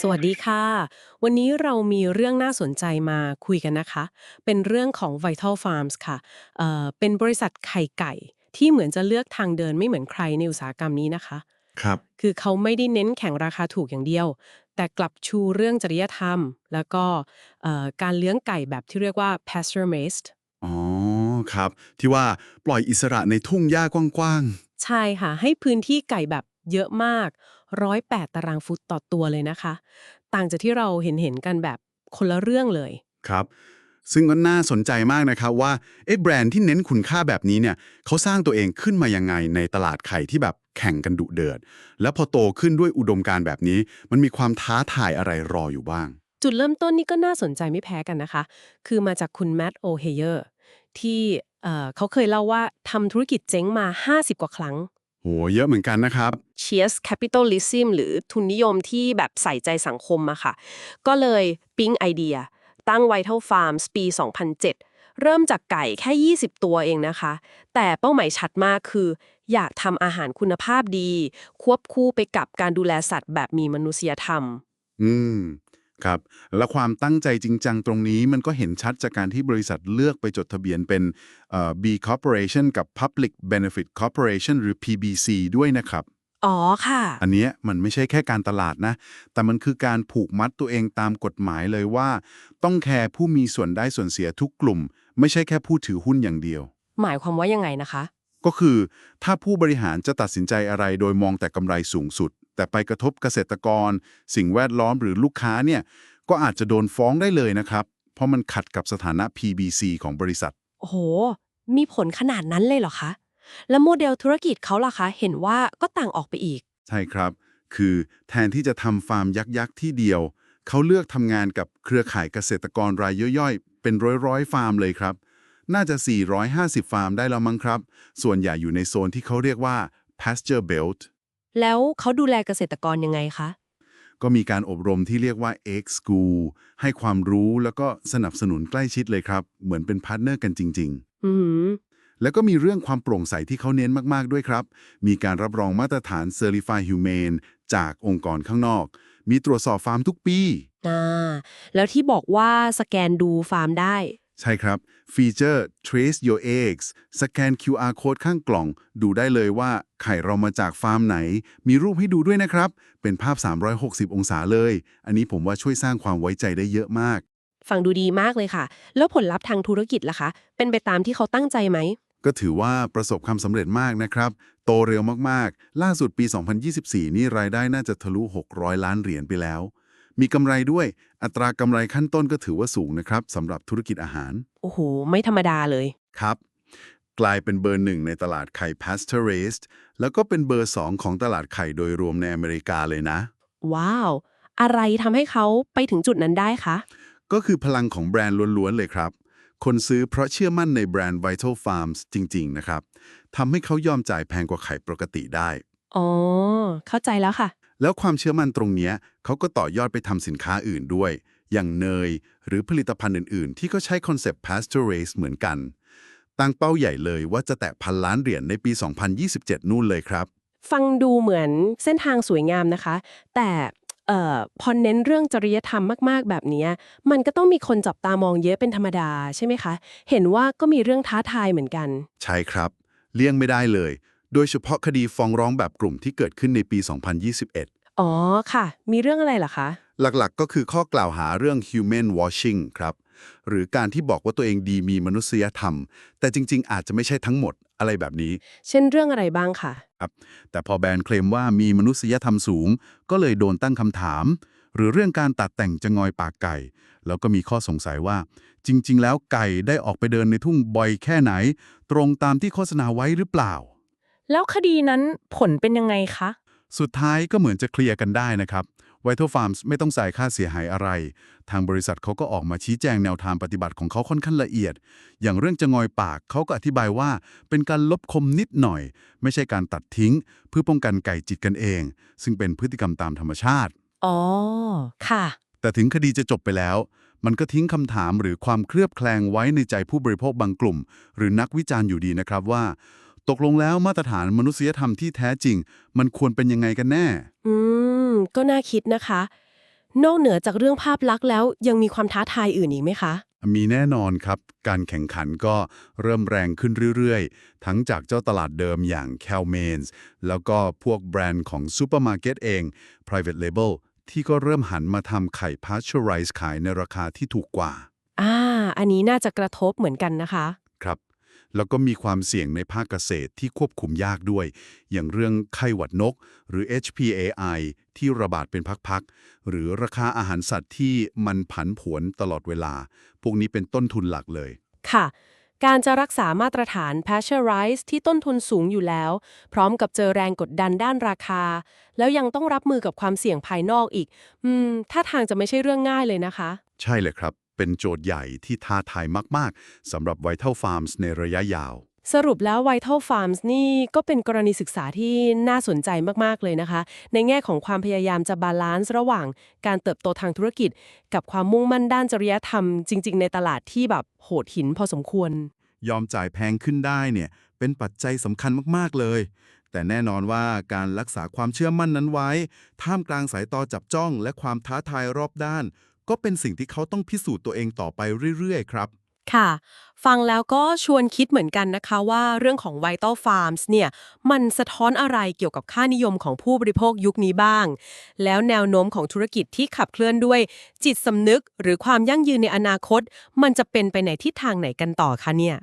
สวัสดีค่ะ วันนี้เรามีเรื่องน่าสนใจมาคุยกันนะคะ เป็นเรื่องของ Vital Farms ค่ะเอ่อเป็นบริษัทไข่ไก่ ที่เหมือนจะเลือกทางเดินไม่เหมือนใครในอุตสาหกรรมนี้นะคะครับคือเขาไม่ได้เน้นแข่งราคาถูกอย่างเดียว แต่กลับชูเรื่องจริยธรรม แล้วก็เอ่อการเลี้ยงไก่แบบที่เรียกว่า pasture raised อ๋อครับ ที่ว่าปล่อยอิสระในทุ่งหญ้ากว้างใช่ค่ะ ให้พื้นที่ไก่แบบเยอะมาก 108 ตารางฟุตต่อตัวเลยนะคะ ต่างจากที่เราเห็นเห็นๆกันแบบคนละเรื่องเลยๆครับ ซึ่งก็น่าสนใจมากนะครับว่าเอ๊ะแบรนด์ที่เน้นคุณค่าแบบนี้เนี่ยเขาสร้างตัวเองขึ้นมายังไงในตลาดไข่ที่แบบแข่งกันดุเดือด แล้วพอโตขึ้นด้วยอุดมการณ์แบบนี้ มันมีความท้าทายอะไรรออยู่บ้าง จุดเริ่มต้นนี่ก็น่าสนใจไม่แพ้กันนะคะ คือมาจากคุณแมตต์โอเฮเยอร์ที่เอ่อเขาเคยเล่าว่าทำธุรกิจเจ๊งมา 50 กว่าครั้ง โหเยอะเหมือนกันนะครับเชียสแคปิตอลิซึมหรือทุนนิยมที่แบบใส่ใจสังคมอะค่ะ ก็เลยปิ๊งไอเดีย ตั้ง Vital Farms ปี 2007 เริ่มจากไก่แค่ 20 ตัวเองนะคะ แต่เป้าหมายชัดมากคือ อยากทำอาหารคุณภาพดี ควบคู่ไปกับการดูแลสัตว์แบบมีมนุษยธรรม อืม ครับ และความตั้งใจจริงจังตรงนี้มันก็เห็นชัดจากการที่บริษัทเลือกไปจดทะเบียนเป็นเอ่อ B Corporation กับ Public Benefit Corporation หรือ PBC ด้วยนะครับ อ๋อค่ะ อันเนี้ยมันไม่ใช่แค่การตลาดนะ แต่มันคือการผูกมัดตัวเองตามกฎหมายเลยว่า ต้องแคร์ผู้มีส่วนได้ส่วนเสียทุกกลุ่ม ไม่ใช่แค่ผู้ถือหุ้นอย่างเดียว หมายความว่ายังไงนะคะ ก็คือถ้าผู้บริหารจะตัดสินใจอะไรโดยมองแต่กำไรสูงสุด แต่ไปกระทบเกษตรกร สิ่งแวดล้อมหรือลูกค้าเนี่ยก็อาจจะโดนฟ้องได้เลยนะครับ เพราะมันขัดกับสถานะ PBC ของบริษัท โอ้โห มีผลขนาดนั้นเลยเหรอคะ แล้วโมเดลธุรกิจเขาล่ะคะ เห็นว่าก็ต่างออกไปอีก ใช่ครับ คือแทนที่จะทำฟาร์มยักษ์ยักษ์ที่เดียว เขาเลือกทำงานกับเครือข่ายเกษตรกรรายย่อยๆ เป็นร้อยร้อยๆ ฟาร์มเลยครับ น่าจะ 450 ฟาร์มได้แล้วมั้งครับ ส่วนใหญ่อยู่ในโซนที่เขาเรียกว่า pasture belt แล้วเขาดูแลเกษตรกรยังไงคะ ก็มีการอบรมที่เรียกว่า X School ให้ความรู้แล้วก็สนับสนุนใกล้ชิดเลยครับ เหมือนเป็นพาร์ทเนอร์กันจริงอืมๆแล้วก็มีเรื่องความโปร่งใสที่เขาเน้นมาก ๆ ด้วยครับ มีการรับรองมาตรฐาน Certified Humane จากองค์กรข้างนอก มีตรวจสอบฟาร์มทุกปี อ่า แล้วที่บอกว่าสแกนดูฟาร์มได้ ใช่ครับ ฟีเจอร์ Trace Your Eggs สแกน QR Code ข้างกล่อง ดูได้เลยว่าไข่เรามาจากฟาร์มไหน มีรูปให้ดูด้วยนะครับ เป็นภาพ 360 องศาเลย อันนี้ผมว่าช่วยสร้างความไว้ใจได้เยอะมาก ฟังดูดีมากเลยค่ะ แล้วผลลัพธ์ทางธุรกิจล่ะคะ เป็นไปตามที่เขาตั้งใจไหม ก็ถือว่าประสบความสำเร็จมากนะครับ โตเร็วมากๆ ล่าสุดปี 2024 นี่รายได้น่าจะทะลุ 600 ล้านเหรียญไปแล้ว มีกำไรด้วย อัตรากำไรขั้นต้นก็ถือว่าสูงนะครับสำหรับธุรกิจอาหารโอ้โห ไม่ธรรมดาเลย ครับ กลายเป็นเบอร์หนึ่งในตลาดไข่ pasture raised แล้วก็เป็นเบอร์สองของตลาดไข่โดยรวมในอเมริกาเลยนะ ว้าว อะไรทำให้เขาไปถึงจุดนั้นได้คะ ก็คือพลังของแบรนด์ล้วนๆเลยครับ คนซื้อเพราะเชื่อมั่นในแบรนด์ Vital Farms จริง ๆ นะครับทำให้เขายอมจ่ายแพงกว่าไข่ปกติได้ อ๋อ เข้าใจแล้วค่ะ แล้วความเชื่อมั่นตรงเนี้ยเขาก็ต่อยอดไปทำสินค้าอื่นด้วย อย่างเนย หรือผลิตภัณฑ์อื่น ๆ ที่ก็ใช้คอนเซปต์ pasture raised เหมือนกัน ตั้งเป้าใหญ่เลยว่าจะแตะพันล้านเหรียญในปี 2027 นู่นเลยครับ ฟังดูเหมือนเส้นทางสวยงามนะคะ แต่เอ่อพอเน้นเรื่องจริยธรรมมากๆ แบบเนี้ยมันก็ต้องมีคนจับตามองเยอะเป็นธรรมดาใช่ไหมคะ เห็นว่าก็มีเรื่องท้าทายเหมือนกัน ใช่ครับ เลี่ยงไม่ได้เลย โดยเฉพาะคดีฟ้องร้องแบบกลุ่มที่เกิดขึ้นในปี 2021อ๋อค่ะ มีเรื่องอะไรเหรอคะ หลักๆ ก็คือข้อกล่าวหาเรื่อง human washing ครับ หรือการที่บอกว่าตัวเองดีมีมนุษยธรรม แต่จริงๆ อาจจะไม่ใช่ทั้งหมดอะไรแบบนี้ เช่นเรื่องอะไรบ้างค่ะ ครับ แต่พอแบรนด์เคลมว่ามีมนุษยธรรมสูง ก็เลยโดนตั้งคำถาม หรือเรื่องการตัดแต่งจะงอยปากไก่ แล้วก็มีข้อสงสัยว่า จริง ๆ แล้วไก่ได้ออกไปเดินในทุ่งบ่อยแค่ไหน ตรงตามที่โฆษณาไว้หรือเปล่า แล้วคดีนั้นผลเป็นยังไงคะ สุดท้ายก็เหมือนจะเคลียร์กันได้นะครับ Vital Farms ไม่ต้องจ่ายค่าเสียหายอะไร ทางบริษัทเขาก็ออกมาชี้แจงแนวทางปฏิบัติของเขาค่อนข้างละเอียด อย่างเรื่องจะงอยปากเขาก็อธิบายว่า เป็นการลบคมนิดหน่อย ไม่ใช่การตัดทิ้ง เพื่อป้องกันไก่จิตกันเอง ซึ่งเป็นพฤติกรรมตามธรรมชาติ อ๋อ ค่ะ แต่ถึงคดีจะจบไปแล้ว มันก็ทิ้งคำถามหรือความเคลือบแคลงไว้ในใจผู้บริโภคบางกลุ่ม หรือนักวิจารณ์อยู่ดีนะครับว่า ตกลงแล้วมาตรฐานมนุษยธรรมที่แท้จริง มันควรเป็นยังไงกันแน่ อืม ก็น่าคิดนะคะ นอกเหนือจากเรื่องภาพลักษณ์แล้วยังมีความท้าทายอื่นอีกไหมคะ มีแน่นอนครับ การแข่งขันก็เริ่มแรงขึ้นเรื่อยๆ ทั้งจากเจ้าตลาดเดิมอย่าง c a l m a n s แล้วก็พวกแบรนด์ของซูเปอร์มาร์เก็ตเอง private label ที่ก็เริ่มหันมาทำไข่ pasteurized ขายในราคาที่ถูกกว่า อ่า อันนี้น่าจะกระทบเหมือนกันนะคะครับ แล้วก็มีความเสี่ยงในภาคเกษตรที่ควบคุมยากด้วย อย่างเรื่องไข้หวัดนก หรือ HPAI ที่ระบาดเป็นพักๆ หรือราคาอาหารสัตว์ที่มันผันผวนตลอดเวลา พวกนี้เป็นต้นทุนหลักเลย ค่ะ การจะรักษามาตรฐาน Pasteurize ที่ต้นทุนสูงอยู่แล้ว พร้อมกับเจอแรงกดดันด้านราคา แล้วยังต้องรับมือกับความเสี่ยงภายนอกอีก อืม ถ้าทางจะไม่ใช่เรื่องง่ายเลยนะคะ ใช่เลยครับ เป็นโจทย์ใหญ่ที่ท้าทายมาก ๆสำหรับ Vital Farms ในระยะยาว สรุปแล้ว Vital Farms นี่ก็เป็นกรณีศึกษาที่น่าสนใจมาก ๆ เลยนะคะ ในแง่ของความพยายามจะบาลานซ์ระหว่างการเติบโตทางธุรกิจ กับความมุ่งมั่นด้านจริยธรรมจริง ๆ ในตลาดที่แบบโหดหินพอสมควร ยอมจ่ายแพงขึ้นได้เนี่ยเป็นปัจจัยสำคัญมาก ๆ เลย แต่แน่นอนว่าการรักษาความเชื่อมั่นนั้นไว้ ท่ามกลางสายตอจับจ้อง และความท้าทายรอบด้าน ก็เป็นสิ่งที่เขาต้องพิสูจน์ตัวเองต่อไปเรื่อยๆ ครับ ค่ะ ฟังแล้วก็ชวนคิดเหมือนกันนะคะว่าเรื่องของ Vital Farms เนี่ย มันสะท้อนอะไรเกี่ยวกับค่านิยมของผู้บริโภคยุคนี้บ้าง แล้วแนวโน้มของธุรกิจที่ขับเคลื่อนด้วย จิตสำนึก หรือความยั่งยืนในอนาคต มันจะเป็นไปในทิศทางไหนกันต่อคะเนี่ย